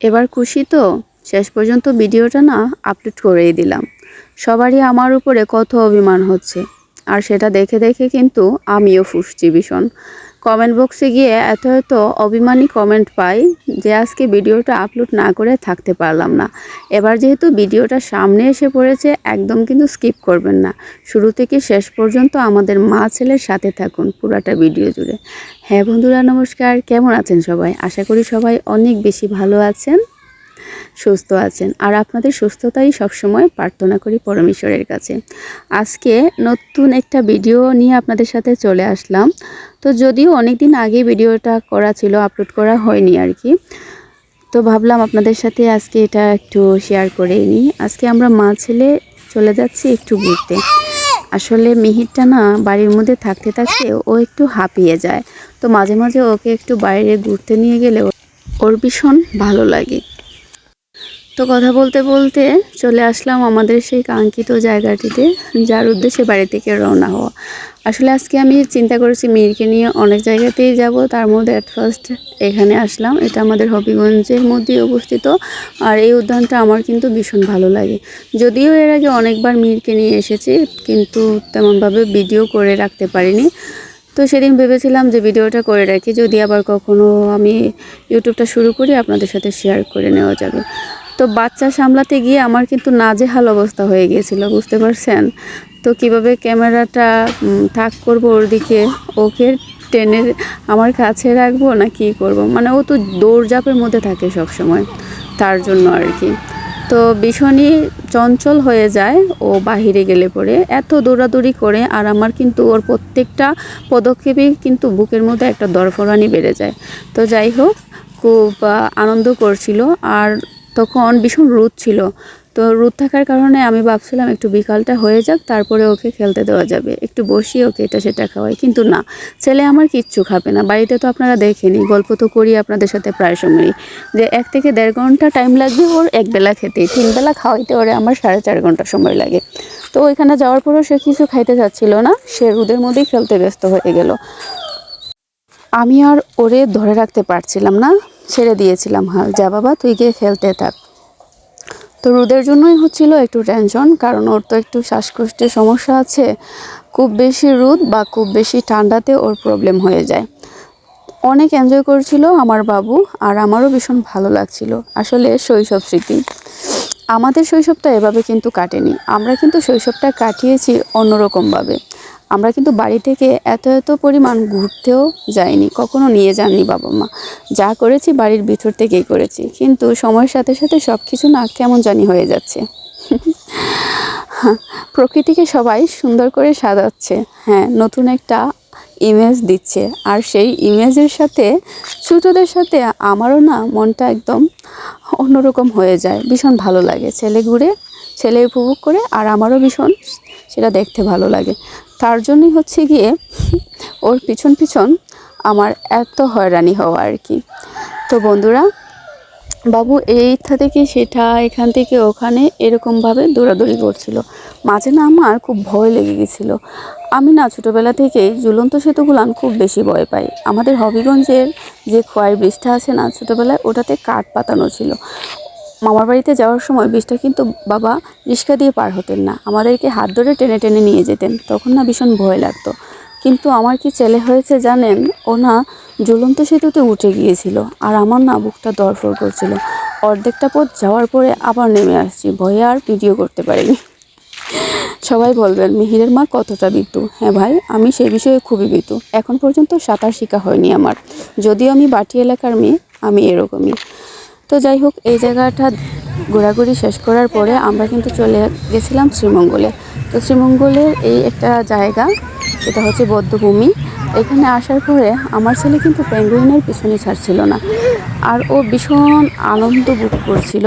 এবার খুশি তো? শেষ পর্যন্ত ভিডিওটা না আপলোড করেই দিলাম। সবারই আমার উপরে কত অভিমান হচ্ছে। আর সেটা দেখে দেখে কিন্তু আমিও ফুসছি ভীষণ। কমেন্ট বক্সে গিয়ে এত এত অভিমানী কমেন্ট পাই যে আজকে ভিডিওটা আপলোড না করে থাকতে পারলাম না। এবার যেহেতু ভিডিওটা সামনে এসে পড়েছে, একদম কিন্তু স্কিপ করবেন না। শুরু থেকে শেষ পর্যন্ত আমাদের মা ছেলের সাথে থাকুন পুরাটা ভিডিও জুড়ে। হ্যাঁ বন্ধুরা, নমস্কার। কেমন আছেন সবাই? আশা করি সবাই অনেক বেশি ভালো আছেন। সুস্থ আছেন। আর আপনাদের সুস্থতাই সবসময় প্রার্থনা করি পরমেশ্বরের কাছে। আজকে নতুন একটা ভিডিও নিয়ে আপনাদের সাথে চলে আসলাম। তো যদিও অনেক দিন আগে ভিডিওটা করা ছিল, আপলোড করা হয়নি আর কি। তো ভাবলাম আপনাদের সাথে আজকে এটা একটু শেয়ার করেই নিই। আজকে আমরা মা ছেলে চলে যাচ্ছি একটু ঘুরতে। আসলে মিহিরটা না বাড়ির মধ্যে থাকতে থাকতে ও একটু হাঁপিয়ে যায়। তো মাঝে মাঝে ওকে একটু বাইরে ঘুরতে নিয়ে গেলে ওর ভীষণ ভালো লাগে। তো কথা বলতে বলতে চলে আসলাম আমাদের সেই কাঙ্ক্ষিত জায়গাটিতে, যার উদ্দেশ্যে বাড়ি থেকে রওনা হওয়া। আসলে আজকে আমি চিন্তা করেছি মিরকে নিয়ে অনেক জায়গাতেই যাব, তার মধ্যে অ্যাট ফার্স্ট এখানে আসলাম। এটা আমাদের হবিগঞ্জের মধ্যে অবস্থিত আর এই উদ্যানটা আমার কিন্তু ভীষণ ভালো লাগে। যদিও এর আগে অনেকবার মিরকে নিয়ে এসেছি, কিন্তু তেমনভাবে ভিডিও করে রাখতে পারিনি। তো সেদিন ভেবেছিলাম যে ভিডিওটা করে রাখি, যদি আবার কখনো আমি ইউটিউবটা শুরু করি, আপনাদের সাথে শেয়ার করে নেওয়া যাবে। তো বাচ্চা সামলাতে গিয়ে আমার কিন্তু নাজেহাল অবস্থা হয়ে গিয়েছিল, বুঝতে পারছেন? তো কীভাবে ক্যামেরাটা থাক করব ওর দিকে? ওকে টেনে আমার কাছে রাখব না কি করব? মানে ও তো দৌড়ঝাঁপের মধ্যে থাকে সব সময় তার জন্য আর কি। তো ভীষণই চঞ্চল হয়ে যায় ও বাহিরে গেলে পরে। এত দৌড়াদৌড়ি করে আর আমার কিন্তু ওর প্রত্যেকটা পদক্ষেপেই কিন্তু বুকের মধ্যে একটা দরফরানি বেড়ে যায়। তো যাই হোক, খুব আনন্দ করছিল। আর তখন ভীষণ রোদ ছিল। তো রোদ থাকার কারণে আমি ভাবছিলাম একটু বিকালটা হয়ে যাক, তারপরে ওকে খেলতে দেওয়া যাবে। একটু বসিয়ে ওকে এটা সেটা খাওয়াই। কিন্তু না, ছেলে আমার কিচ্ছু খাবে না। বাড়িতে তো আপনারা দেখেনি গল্প তো করি আপনাদের সাথে প্রায় সময়ই। যে এক থেকে দেড় ঘণ্টা টাইম লাগবে ওর এক বেলা খেতে তিন বেলা খাওয়াইতে ওরে আমার সাড়ে চার ঘণ্টা সময় লাগে। তো ওইখানে যাওয়ার পরেও সে কিছু খাইতে চাচ্ছিল না, সে রোদের মধ্যেই খেলতে ব্যস্ত হয়ে গেল। আমি আর ওরে ধরে রাখতে পারছিলাম না। ছেড়ে দিয়েছিলাম, হাল যা বাবা, তুই গিয়ে খেলতে থাক। তো রোদের জন্যই হচ্ছিল একটু টেনশন কারণ ওর তো একটু শ্বাসকষ্টের সমস্যা আছে। খুব বেশি রোদ বা খুব বেশি ঠান্ডাতে ওর প্রবলেম হয়ে যায়। অনেক এনজয় করছিল আমার বাবু, আর আমারও ভীষণ ভালো লাগছিল। আসলে শৈশব স্মৃতি। আমাদের শৈশবটা এভাবে কিন্তু কাটেনি। আমরা কিন্তু শৈশবটা কাটিয়েছি অন্যরকমভাবে। আমরা কিন্তু বাড়ি থেকে এত এত পরিমাণ ঘুরতেও যাইনি, কখনো নিয়ে যাননি বাবা মা। যা করেছি বাড়ির ভিতর থেকেই করেছি, কিন্তু সময়ের সাথে সাথে সব কিছু না কেমন জানি হয়ে যাচ্ছে। প্রকৃতিকে সবাই সুন্দর করে সাজাচ্ছে হ্যাঁ নতুন একটা ইমেজ দিচ্ছে। আর সেই ইমেজের সাথে, ছোটোদের সাথে আমারও না মনটা একদম অন্যরকম হয়ে যায়, ভীষণ ভালো লাগে। ছেলে ঘুরে, ছেলে উপভোগ করে, আর আমারও ভীষণ, সেটা দেখতে ভালো লাগে। তার জন্যই হচ্ছে গিয়ে ওর পিছন পিছন আমার এত হয়রানি হওয়া আর কি। তো বন্ধুরা, বাবু এইটা থেকে সেটা, এখান থেকে ওখানে এরকমভাবে দৌড়াদৌড়ি করছিল। মাঝে না আমার খুব ভয় লেগে গেছিল। আমি না ছোটোবেলা থেকেই ঝুলন্ত সেতুগুলান খুব বেশি ভয় পাই। আমাদের হবিগঞ্জের যে খোয়াই ব্রিজটা আছে না ছোটোবেলায়, ওটাতে কাঠ পাতানো ছিল। মামার বাড়িতে যাওয়ার সময় ব্রিজটা কিন্তু বাবা রিক্সা দিয়ে পার হতেন না। আমাদেরকে হাত ধরে টেনে টেনে নিয়ে যেতেন। তখন না ভীষণ ভয় লাগতো। কিন্তু আমার কি ছেলে হয়েছে জানেন? ও না ঝুলন্ত সেতুতে উঠে গিয়েছিল আর আমার না বুকটা দরফর করছিল। অর্ধেকটা পথ যাওয়ার পরে আবার নেমে আসছি। ভয়ে আর ভিডিও করতে পারিনি। সবাই বলবেন, মিহিরের মা কতটা বিতু? হ্যাঁ ভাই, আমি সেই বিষয়ে খুবই বিতু। এখন পর্যন্ত সাঁতার শেখা হয়নি আমার। যদিও আমি বাটি এলাকার মেয়ে, আমি এরকমই। তো যাই হোক, এই জায়গাটা ঘোরাঘুরি শেষ করার পরে আমরা কিন্তু চলে গেছিলাম শ্রীমঙ্গলে। তো শ্রীমঙ্গলের এই একটা জায়গা, এটা হচ্ছে বদ্ধভূমি। এখানে আসার পরে আমার ছেলে কিন্তু পেঙ্গুইনের পিছনে ছাড়ছিল না। আর ও ভীষণ আনন্দ বুক করছিল।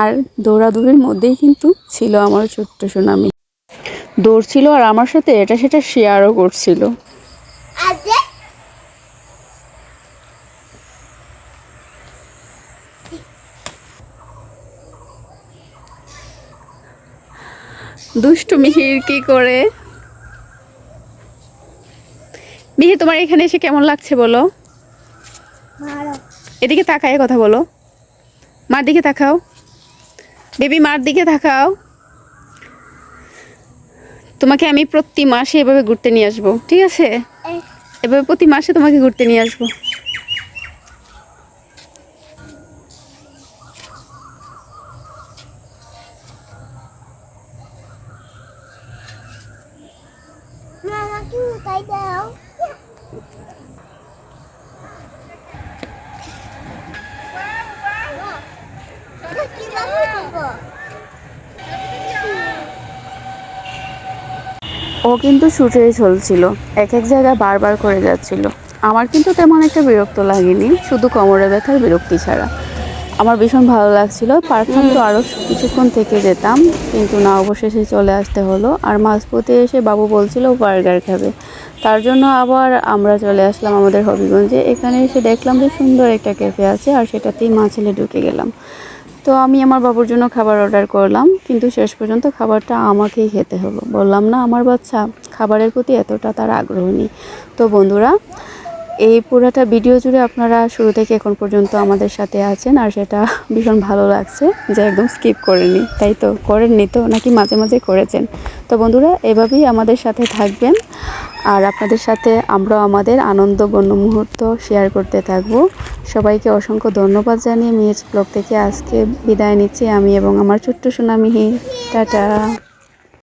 আর দৌড়াদৌড়ির মধ্যেই কিন্তু ছিল আমার ছোট্ট সুনামি। দৌড়ছিল আর আমার সাথে এটা সেটা শেয়ারও করছিল। দুষ্টু মিহির কি করে? মিহি তোমার এখানে এসে কেমন লাগছে বলো? এদিকে তাকায় কথা বলো। মার দিকে তাকাও। বেবি মার দিকে তাকাও। তোমাকে আমি প্রতি মাসে এভাবে ঘুরতে নিয়ে আসব ঠিক আছে? এভাবে প্রতি মাসে তোমাকে ঘুরতে নিয়ে আসব। ও কিন্তু শুটেই চলছিল। এক এক জায়গায় বারবার করে যাচ্ছিল। আমার কিন্তু তেমন একটা বিরক্ত লাগেনি। শুধু কোমরে ব্যথার বিরক্তি ছাড়া। আমার ভীষণ ভালো লাগছিল। পারতাম তো আরও কিছুক্ষণ থেকে যেতাম কিন্তু না অবশেষে চলে আসতে হলো। আর মাঝপথে এসে বাবু বলছিল বার্গার খাবে। তার জন্য আবার আমরা চলে আসলাম আমাদের হবিগঞ্জে। এখানে এসে দেখলাম যে সুন্দর একটা ক্যাফে আছে আর সেটাতেই মা ছেলে ঢুকে গেলাম। তো আমি আমার বাবুর জন্য খাবার অর্ডার করলাম কিন্তু শেষ পর্যন্ত খাবারটা আমাকেই খেতে হলো। বললাম না আমার বাচ্চা খাবারের প্রতি এতটা তার আগ্রহ নেই। তো বন্ধুরা এই পুরাটা ভিডিও জুড়ে আপনারা শুরু থেকে এখন পর্যন্ত আমাদের সাথে আছেন, আর সেটা ভীষণ ভালো লাগছে যে একদম স্কিপ করেনি তাই তো, করেননি তো, নাকি মাঝে মাঝে করেছেন। তো বন্ধুরা, এভাবেই আমাদের সাথে থাকবেন, আর আপনাদের সাথে আমরাও আমাদের আনন্দগণ্য মুহূর্ত শেয়ার করতে থাকব। সবাইকে অসংখ্য ধন্যবাদ জানিয়ে মিএচ ব্লগ থেকে আজকে বিদায় নিচ্ছি আমি এবং আমার ছোট্ট সোনা মিহি টাটা।